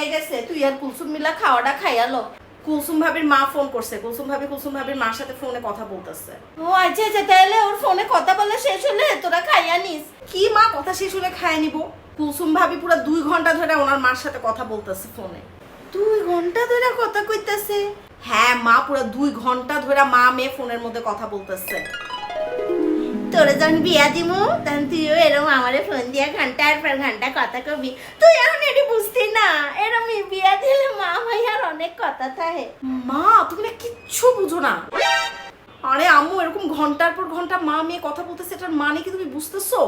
হয়ে গেছে তুই আর কুলসুম মিলা খাওয়াটা কুলসুম ভাবির মা ফোন করছে কুলসুম ভাবি কুলসুম ভাবির মার সাথে ফোনে কথা বলতেছে। ও আচ্ছা আচ্ছা তাহলে ওর ফোনে কথা বলে শেষ হলে তোরা খাইয়া নিস। কি মা কথা শেষ হলে খাইয়া নিব? কুলসুম ভাবি পুরো দুই ঘণ্টা ধরে ওনার মার সাথে কথা বলতেছে ফোনে। দুই ঘণ্টা ধরে কথা কইতাছে? হ্যাঁ মা পুরো দুই ঘণ্টা ধরে মা মেয়ে ফোনের মধ্যে কথা বলতেছে। তোরে যখন বিয়া দিমু তখন তুইও এরম আমারে ফোন দিয়া ঘণ্টার পর ঘণ্টা কথা কবি। তুই এখন এটি বুঝতি না এরম বিয়া দিলে মা ভাইয়ার অনেক কথা থাকে। মা তুমি কিচ্ছু বুঝো না। আরে আম্মু এরকম ঘণ্টার পর ঘণ্টা মা মেয়ে কথা বলতেছে এটার মানে কি তুমি বুঝতেছো?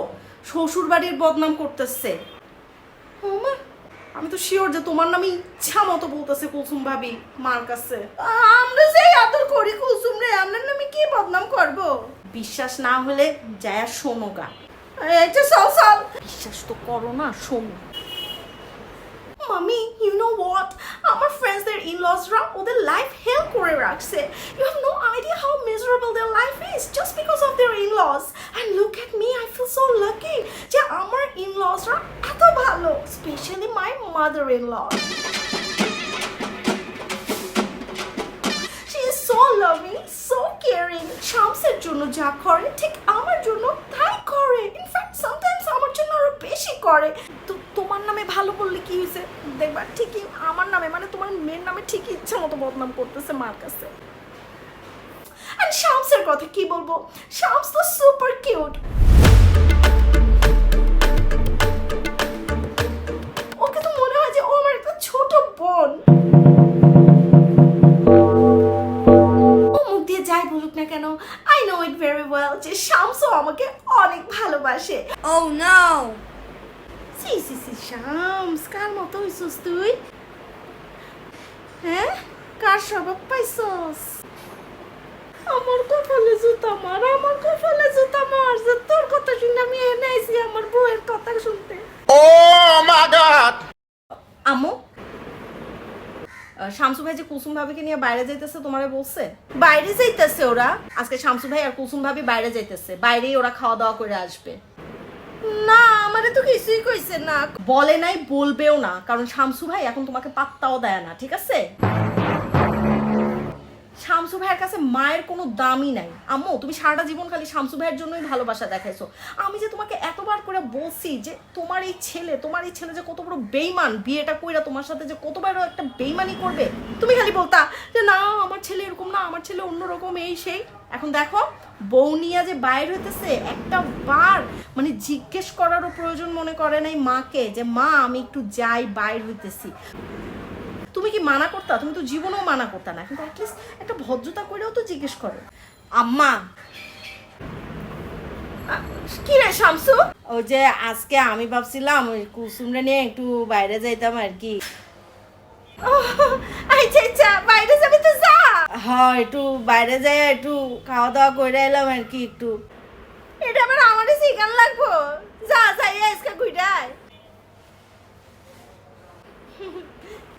শ্বশুর বাড়ির বদনাম করতেছে। মা। আমি তো শিওর যে তোমার নামে ইচ্ছা মতো বলতেছে কুলসুম ভাবি মার কাছে। আমরা সেই আদর করি কুলসুম রে আপনার নামে কি বদনাম করব বিশ্বাস না হলে যায় শোনো গা। এটা বিশ্বাস তো করো না শোনো। মামি ইউ নো হোয়াট আমার ফ্রেন্ডসদের ইনলসরা ওদের লাইফ হেল্প করে রাখছে। You have no idea how miserable their life is just because of their inlaws and look at me I feel so lucky যে আমার ইনলসরা এত ভালো specially my mother in law She is so loving, caring. শামসের জন্য যা করে ঠিক আমার জন্য তাই করে ইনফ্যাক্ট সামটাইমস আমার জন্য আরও বেশি করে তো তোমার নামে ভালো বললে কি হয়েছে দেখবা ঠিকই আমার নামে মানে তোমার মেয়ের নামে ঠিকই ইচ্ছা মতো বদনাম করতেছে মার কাছে শামসের কথা কি বলব শামস তো সুপার কিউট ভালোবাসে Oh no! সি সি সি শামস কার মতো হইছিস তুই? হ্যাঁ? কার স্বভাব পাইছস? আমার কপালে জুতা মার আমার কপালে জুতা মার যে তোর কথা শুনে আমি এনে আইছি আমার বউয়ের কথা শুনতে। Oh my God! আম্মু শামসু ভাই যে কুসুম ভাবিকে নিয়ে বাইরে যাইতেছে তোমারে বলছে? বাইরে যাইতেছে ওরা? আজকে শামসু ভাই আর কুসুম ভাবি বাইরে যাইতেছে বাইরেই ওরা খাওয়া দাওয়া করে আসবে। না, আমারে তো কিছুই কইছে না। বলে নাই, বলবেও না। কারণ শামসু ভাই এখন তোমাকে পাত্তাও দেয় না, ঠিক আছে? শামসু ভাইয়ের কাছে মায়ের কোনো দামই নাই। আম্মু, তুমি সারাটা জীবন খালি শামসু ভাইয়ের জন্যই ভালোবাসা দেখাইছো। আমি যে তোমাকে এতবার করে বলছি যে তোমার এই ছেলে, তোমার এই ছেলে যে কত বড় বেইমান, বিয়েটা কইরা তোমার সাথে যে কতবার ও একটা বেইমানি করবে, তুমি খালি বলতা যে, না, আমার ছেলে এরকম না, আমার ছেলে অন্যরকম, এই সেই। এখন দেখো, বউ নিয়ে যে বাইর হইতেছে, একটা বার মানে জিজ্ঞেস করারও প্রয়োজন মনে করে নাই মাকে যে, মা, আমি একটু যাই, বাইর হইতেছি। তুমি কি মানা করতা? তুমি তো জীবনেও মানা করতা না। কিন্তু অ্যাটলিস্ট একটা ভদ্রতা করেও তো জিজ্ঞেস করো। আম্মা! কি রে শামসু? ও যে, আজকে আমি ভাবছিলাম ওই কুসুমরে নিয়ে একটু বাইরে যাইতাম আর কি। আচ্ছা আচ্ছা বাইরে যাবি তো হ্যাঁ একটু বাইরে যাই একটু খাওয়া দাওয়া করে এলাম আর কি একটু। এটা আবার আমারই শিখান লাগবো। যা যাই আজকে ঘুরায়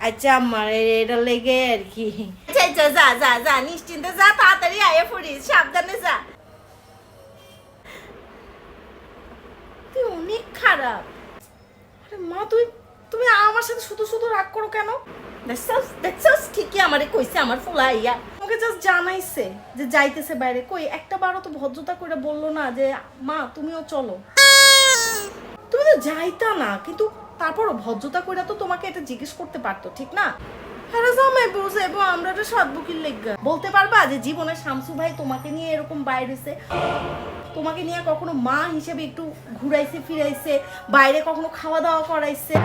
আচ্ছা আমার এটা লেগে আর কি। আচ্ছা আচ্ছা যা যা যা নিশ্চিন্তে যা তাড়াতাড়ি আয়ে পড়িস সাবধানে যা। তুই অনেক খারাপ। আরে মা তুই তুমি আমার সাথে শুধু শুধু রাগ করো কেন? দেখছস দেখছস ঠিকই আমারে কইছে, আমার ফুলা ইয়া। জাস্ট জানাইছে যে যাইতেছে বাইরে। কই একটা বারও তো ভদ্রতা করে বলল না যে, মা, তুমিও চলো। তুমি তো যাইতা না, কিন্তু তারপরও ভদ্রতা করে তো তোমাকে এটা জিজ্ঞেস করতে পারতো, ঠিক না? হ্যাঁ জামাই বসে আমরা তো বুকির লেগা। বলতে পারবা যে জীবনে শামসু ভাই তোমাকে নিয়ে এরকম বাইরেছে? তোমাকে নিয়ে কখনো মা হিসেবে একটু ঘুরাইছে, ফিরাইছে, বাইরে কখনো খাওয়া দাওয়া করাইছে?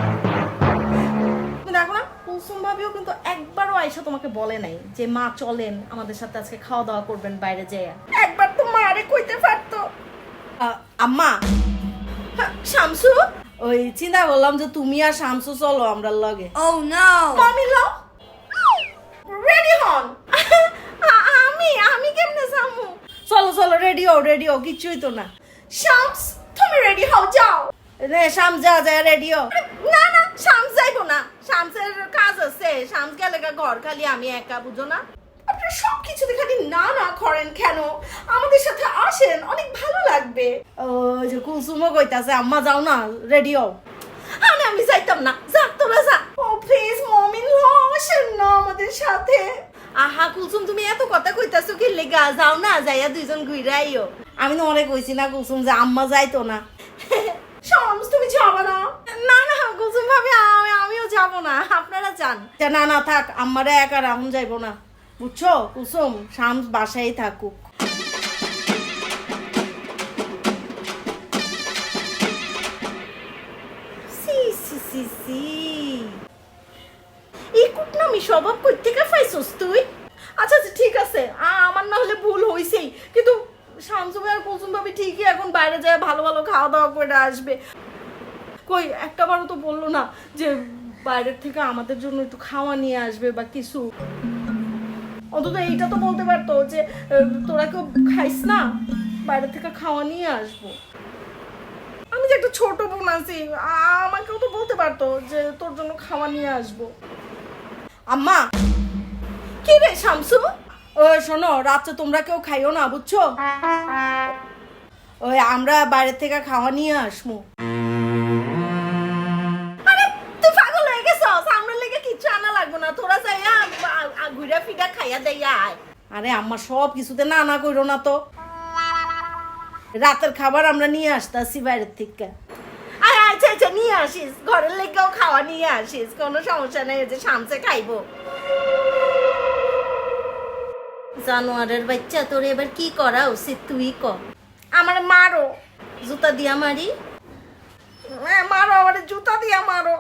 দেখো না কুলসুম ভাবিও কিন্তু একবারও আয়সা তোমাকে বলে নাই যে মা চলেন আমাদের সাথে আজকে খাওয়া দাওয়া করবেন বাইরে যেয়ে। একবার তো মারে কইতে পারতো। আ- আম্মা হ্যাঁ, শামসু ওই চিন্তা করলাম যে তুমি আর শামসু চলো আমরা লগে। Oh no! মামি লও। রেডি হন। আ- আমি আমি কেমনে যামু? চলো চলো রেডি হও রেডি হও কিছুই তো না। শামস তুমি রেডি হও যাও। রে শাম যা যা রেডি হও। না না শামস যাইবো না। শামসের কাজ আছে। শামস গেলে ঘর খালি, আমি একা, বুঝো না? আপনারা সব কিছুতে খালি না না করেন কেন? আমাদের সাথে আসেন, অনেক ভালো লাগবে। ও যে কুলসুমও কইতাছে, আম্মা যাও না রেডি হও। আরে, আমি যাইতাম না, যা, তোরা যা। ও প্লিজ মমিন, আসেন না আমাদের সাথে। আহা, কুলসুম, তুমি এত কথা কইতাছো কি লেগা? যাও না, যাইয়া দুইজন ঘুরে আইও। আমি না অনেক কইছি না, কুলসুম যে আম্মা যাইতো না শামস তুমি যাবে না না না কুলসুম ভাবি আমি আমিও যাব না যান যা, না না থাক আম্মারা একা রাহুন যাইবো না। বুঝছ? কুসুম শামস বাসায় থাকুক। পাইছস তুই? আচ্ছা আচ্ছা ঠিক আছে। আমার না হলে ভুল হইছেই। কিন্তু শামসু আর কুলসুম ভাবি ঠিকই এখন বাইরে যায় ভালো ভালো খাওয়া দাওয়া করে আসবে। কই একটা বারও তো বলল না যে বাইরের থেকে আমাদের জন্য একটু খাওয়া নিয়ে আসবে বা কিছু। অন্তত এইটা তো বলতে পারতো যে তোরা কেউ খাইস না বাইরে থেকে খাওয়া নিয়ে আসব। আমি যে একটা ছোট বোন আছি আমাকেও তো বলতে পারতো যে তোর জন্য খাওয়া নিয়ে আসব। আম্মা, কি রে শামসু? ও, শোনো, রাত্রে তোমরা কেউ খাইও না, বুঝছ? ওই আমরা বাইরে থেকে খাওয়া নিয়ে আসব। ঘুরা ফিরা খাইয়া দেইয়া আয়। আরে আম্মা সব কিছুতে না না কইরো না তো। রাতের খাবার আমরা নিয়ে আসতাছি বাইরের থেকে। আয় আচ্ছা আচ্ছা নিয়ে আসিস। ঘরের লেগেও খাওয়া নিয়ে আসিস। কোনো সমস্যা নেই যে সামসে খাইবো। জানোয়ারের বাচ্চা তোর এবার কি করা উচিত তুই ক। আমার মারো। জুতা দিয়া মারি। হ্যাঁ, মারো আমার জুতা দিয়া মারো।